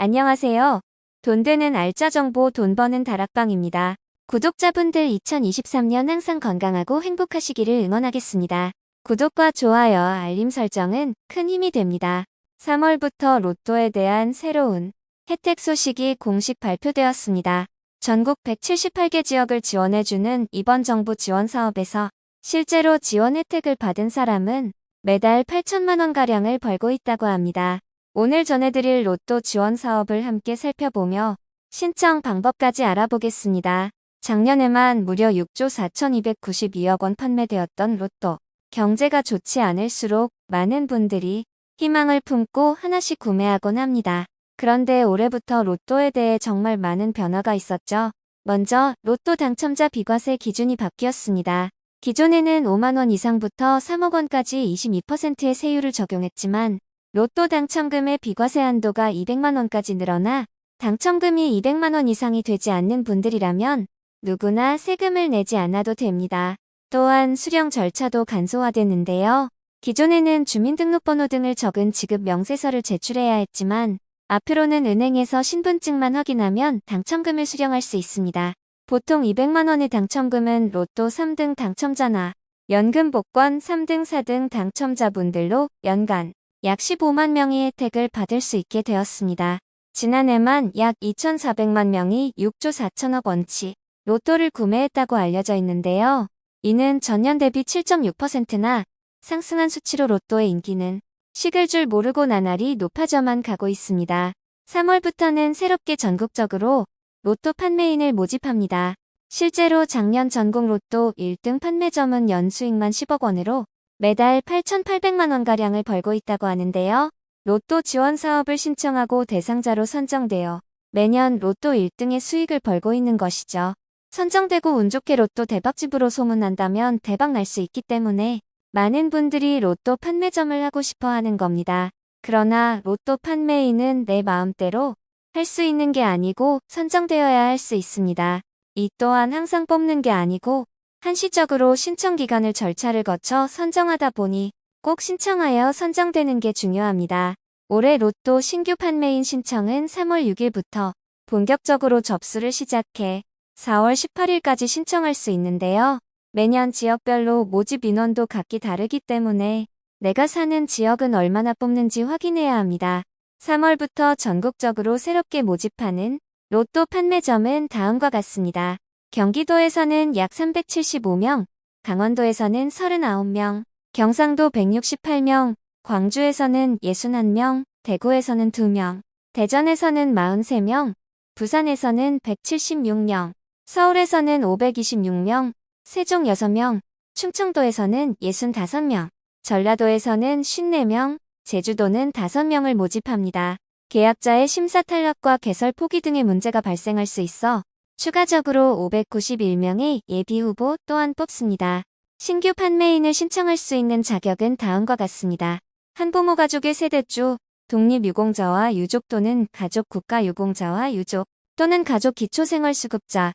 안녕하세요. 돈 되는 알짜 정보 돈 버는 다락방입니다. 구독자분들 2023년 항상 건강하고 행복하시기를 응원하겠습니다. 구독과 좋아요, 알림 설정은 큰 힘이 됩니다. 3월부터 로또에 대한 새로운 혜택 소식이 공식 발표되었습니다. 전국 178개 지역을 지원해주는 이번 정부 지원 사업에서 실제로 지원 혜택을 받은 사람은 매달 8천만 원가량을 벌고 있다고 합니다. 오늘 전해드릴 로또 지원 사업을 함께 살펴보며 신청 방법까지 알아보겠습니다. 작년에만 무려 6조 4,292억 원 판매되었던 로또. 경제가 좋지 않을수록 많은 분들이 희망을 품고 하나씩 구매하곤 합니다. 그런데 올해부터 로또에 대해 정말 많은 변화가 있었죠. 먼저 로또 당첨자 비과세 기준이 바뀌었습니다. 기존에는 5만원 이상부터 3억 원까지 22%의 세율을 적용했지만 로또 당첨금의 비과세 한도가 200만원까지 늘어나 당첨금이 200만원 이상이 되지 않는 분들이라면 누구나 세금을 내지 않아도 됩니다. 또한 수령 절차도 간소화됐는데요. 기존에는 주민등록번호 등을 적은 지급 명세서를 제출해야 했지만 앞으로는 은행에서 신분증만 확인하면 당첨금을 수령할 수 있습니다. 보통 200만원의 당첨금은 로또 3등 당첨자나 연금 복권 3등 4등 당첨자분들로 연간 약 15만 명이 혜택을 받을 수 있게 되었습니다. 지난해만 약 2,400만 명이 6조 4천억 원치 로또를 구매했다고 알려져 있는데요. 이는 전년 대비 7.6%나 상승한 수치로 로또의 인기는 식을 줄 모르고 나날이 높아져만 가고 있습니다. 3월부터는 새롭게 전국적으로 로또 판매인을 모집합니다. 실제로 작년 전국 로또 1등 판매점은 연수익만 10억 원으로 매달 8,800만 원가량을 벌고 있다고 하는데요. 로또 지원 사업을 신청하고 대상자로 선정되어 매년 로또 1등의 수익을 벌고 있는 것이죠. 선정되고 운 좋게 로또 대박집으로 소문난다면 대박 날 수 있기 때문에 많은 분들이 로또 판매점을 하고 싶어 하는 겁니다. 그러나 로또 판매인은 내 마음대로 할 수 있는 게 아니고 선정되어야 할 수 있습니다. 이 또한 항상 뽑는 게 아니고 한시적으로 신청 기간을 절차를 거쳐 선정하다 보니 꼭 신청하여 선정되는 게 중요합니다. 올해 로또 신규 판매인 신청은 3월 6일부터 본격적으로 접수를 시작해 4월 18일까지 신청할 수 있는데요. 매년 지역별로 모집 인원도 각기 다르기 때문에 내가 사는 지역은 얼마나 뽑는지 확인해야 합니다. 3월부터 전국적으로 새롭게 모집하는 로또 판매점은 다음과 같습니다. 경기도에서는 약 375명, 강원도에서는 39명, 경상도 168명, 광주에서는 61명, 대구에서는 2명, 대전에서는 43명, 부산에서는 176명, 서울에서는 526명, 세종 6명, 충청도에서는 65명, 전라도에서는 54명, 제주도는 5명을 모집합니다. 계약자의 심사 탈락과 개설 포기 등의 문제가 발생할 수 있어 추가적으로 591명의 예비 후보 또한 뽑습니다. 신규 판매인을 신청할 수 있는 자격은 다음과 같습니다. 한부모 가족의 세대주, 독립유공자와 유족 또는 가족 국가유공자와 유족 또는 가족 기초생활수급자,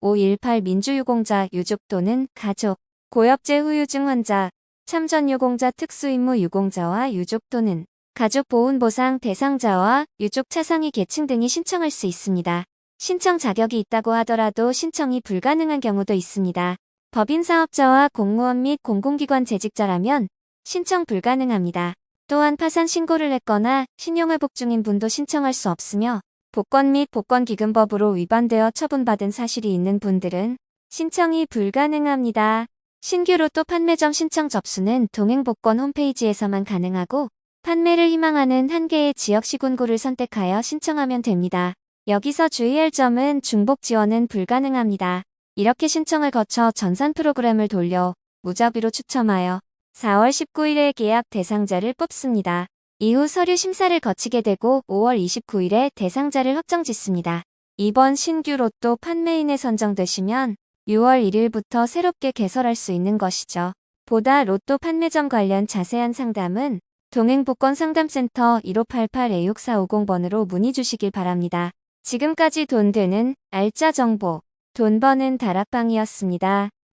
518 민주유공자 유족 또는 가족, 고엽제 후유증 환자, 참전유공자 특수임무 유공자와 유족 또는 가족 보훈보상 대상자와 유족 차상위 계층 등이 신청할 수 있습니다. 신청 자격이 있다고 하더라도 신청이 불가능한 경우도 있습니다. 법인 사업자와 공무원 및 공공기관 재직자라면 신청 불가능합니다. 또한 파산 신고를 했거나 신용회복 중인 분도 신청할 수 없으며 복권 및 복권기금법으로 위반되어 처분받은 사실이 있는 분들은 신청이 불가능합니다. 신규 로또 판매점 신청 접수는 동행복권 홈페이지에서만 가능하고 판매를 희망하는 한 개의 지역 시군구를 선택하여 신청하면 됩니다. 여기서 주의할 점은 중복 지원은 불가능합니다. 이렇게 신청을 거쳐 전산 프로그램을 돌려 무작위로 추첨하여 4월 19일에 계약 대상자를 뽑습니다. 이후 서류 심사를 거치게 되고 5월 29일에 대상자를 확정 짓습니다. 이번 신규 로또 판매인에 선정되시면 6월 1일부터 새롭게 개설할 수 있는 것이죠. 보다 로또 판매점 관련 자세한 상담은 동행복권 상담센터 1588-A6450번으로 문의 주시길 바랍니다. 지금까지 돈 되는 알짜 정보, 돈 버는 다락방이었습니다.